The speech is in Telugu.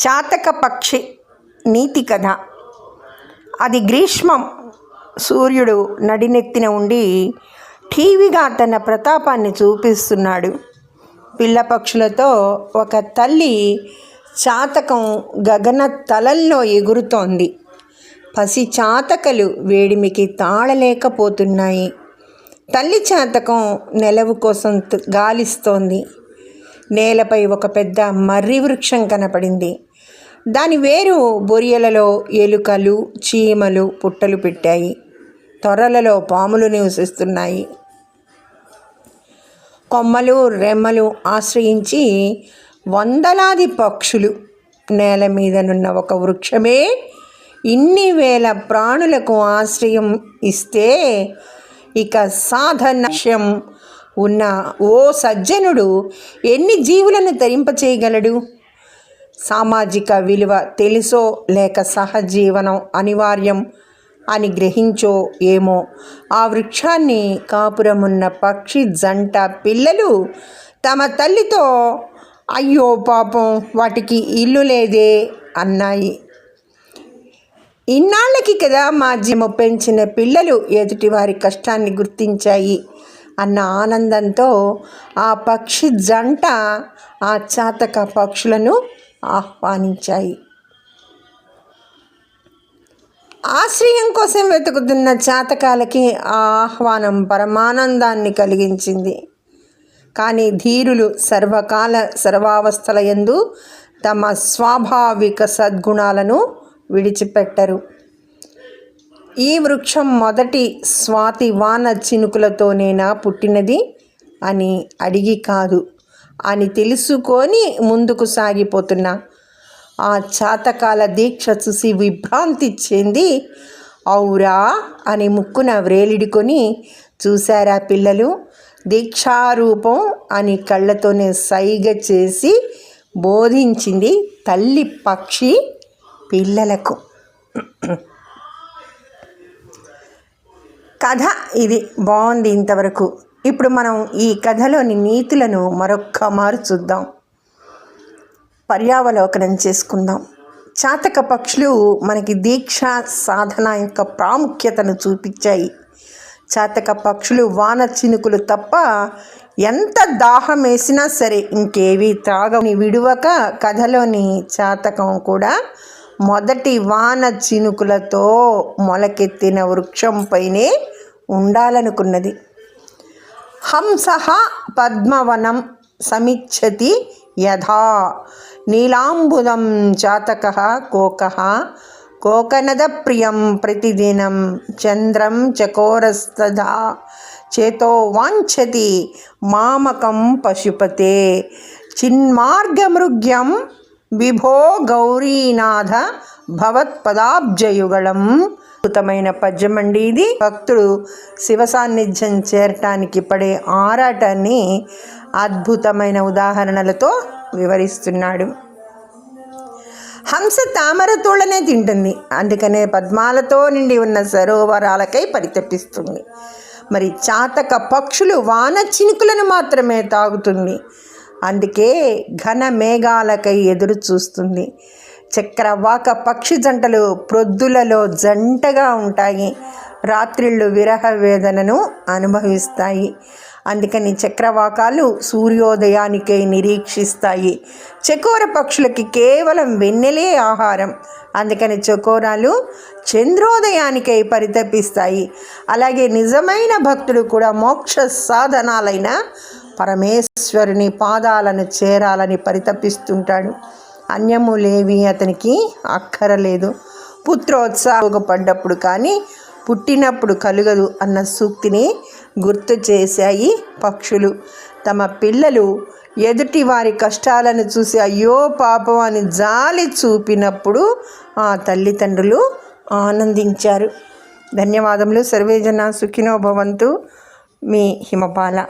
చాతక పక్షి నీతి కథ. అది గ్రీష్మం. సూర్యుడు నడినెత్తిన ఉండి టీవీగా తన ప్రతాపాన్ని చూపిస్తున్నాడు. పిల్ల పక్షులతో ఒక తల్లి చాతకం గగన తలల్లో ఎగురుతోంది. పసి చాతకలు వేడిమికి తాళలేకపోతున్నాయి. తల్లి చాతకం నెలవు కోసం గాలిస్తోంది. నేలపై ఒక పెద్ద మర్రి వృక్షం కనపడింది. దాని వేరు బొరియలలో ఎలుకలు చీమలు పుట్టలు పెట్టాయి. తొర్రలలో పాములు నివసిస్తున్నాయి. కొమ్మలు రెమ్మలు ఆశ్రయించి వందలాది పక్షులు నేల మీదనున్న ఒక వృక్షమే ఇన్ని వేల ప్రాణులకు ఆశ్రయం ఇస్తే ఇక సాధనాశ్యం ఉన్న ఓ సజ్జనుడు ఎన్ని జీవులను తరింపచేయగలడు సామాజిక విలువ తెలుసో లేక సహజీవనం అనివార్యం అని గ్రహించో ఏమో? ఆ వృక్షాన్ని కాపురమున్న పక్షి జంట పిల్లలు తమ తల్లితో అయ్యో పాపం వాటికి ఇల్లు లేదే అన్నాయి. ఇన్నాళ్ళకి కదా మా పెంచిన పిల్లలు ఎదుటివారి కష్టాన్ని గుర్తించాయి. అన్న ఆనందంతో ఆ పక్షి జంట ఆ చాతక పక్షులను ఆహ్వానించాయి. ఆశ్రయం కోసం వెతుకుతున్న చాతకాలకి ఆ ఆహ్వానం పరమానందాన్ని కలిగించింది. కానీ ధీరులు సర్వకాల సర్వావస్థల యందు తమ స్వాభావిక సద్గుణాలను విడిచిపెట్టరు. ఈ వృక్షం మొదటి స్వాతి వాన చినుకులతోనేనా పుట్టినది? అని అడిగి కాదు. అని తెలుసుకొని ముందుకు సాగిపోతున్న. ఆ చాతకాల దీక్ష చూసి విభ్రాంతి చెంది ఔరా అని ముక్కున వ్రేలిడుకొని చూశారా పిల్లలు? దీక్షారూపం అని కళ్ళతోనే సైగ చేసి బోధించింది తల్లి పక్షి పిల్లలకు. కథ ఇది. బాగుంది ఇంతవరకు. ఇప్పుడు మనం ఈ కథలోని నీతులను మరొక్క మారు చూద్దాం. పర్యావలోకనం చేసుకుందాం. చాతక పక్షులు మనకి దీక్ష సాధన యొక్క ప్రాముఖ్యతను చూపించాయి. చాతక పక్షులు వాన చినుకులు తప్ప ఎంత దాహం వేసినా సరే ఇంకేవి త్రాగని విడువక కథలోని చాతకం కూడా మొదటి వాన చినుకులతో మొలకెత్తిన వృక్షంపైనే ఉండాలనుకున్నది. హంస పద్మవనం సమిచ్చతి యథా. నీలాంబుదం జాతక కోక. కోకనదప్రియం ప్రతిదినం చంద్రం చకోరస్తదా. చేతో వాంఛతి మామకం పశుపతే. చిన్మార్గమృగ్యం విభో గౌరీనాథ భవత్పదాబ్జయుగళం. అద్భుతమైన పద్యమండి ఇది భక్తుడు శివ సాన్నిధ్యం చేరటానికి పడే ఆరాటాన్ని అద్భుతమైన ఉదాహరణలతో వివరిస్తున్నాడు. హంస తామర తోళ్ళనే తింటుంది. అందుకనే పద్మాలతో నిండి ఉన్న సరోవరాలకై పరితపిస్తుంది. మరి చాతక పక్షులు వాన చినుకులను మాత్రమే తాగుతుంది. అందుకే ఘన మేఘాలకై ఎదురు చూస్తుంది చక్రవాక పక్షి జంటలు ప్రొద్దులలో జంటగా ఉంటాయి. రాత్రిళ్ళు విరహ వేదనను అనుభవిస్తాయి. అందుకని చక్రవాకాలు సూర్యోదయానికై నిరీక్షిస్తాయి. చకోర పక్షులకి కేవలం వెన్నెలే ఆహారం. అందుకని చకోరాలు చంద్రోదయానికై పరితపిస్తాయి. అలాగే నిజమైన భక్తులు కూడా మోక్ష సాధనాలైన పరమేశ్వరుని పాదాలను చేరాలని పరితపిస్తుంటాడు. అన్యములేవి అతనికి అక్కరలేదు పుత్రోత్సాహపడ్డప్పుడు కానీ పుట్టినప్పుడు కలుగదు అన్న సూక్తిని గుర్తు చేశాయి పక్షులు. తమ పిల్లలు ఎదుటి వారి కష్టాలను చూసి అయ్యో పాపం అని జాలి చూపినప్పుడు ఆ తల్లిదండ్రులు ఆనందించారు. ధన్యవాదములు. సర్వేజన సుఖినో భవంతు. మీ హిమపాల.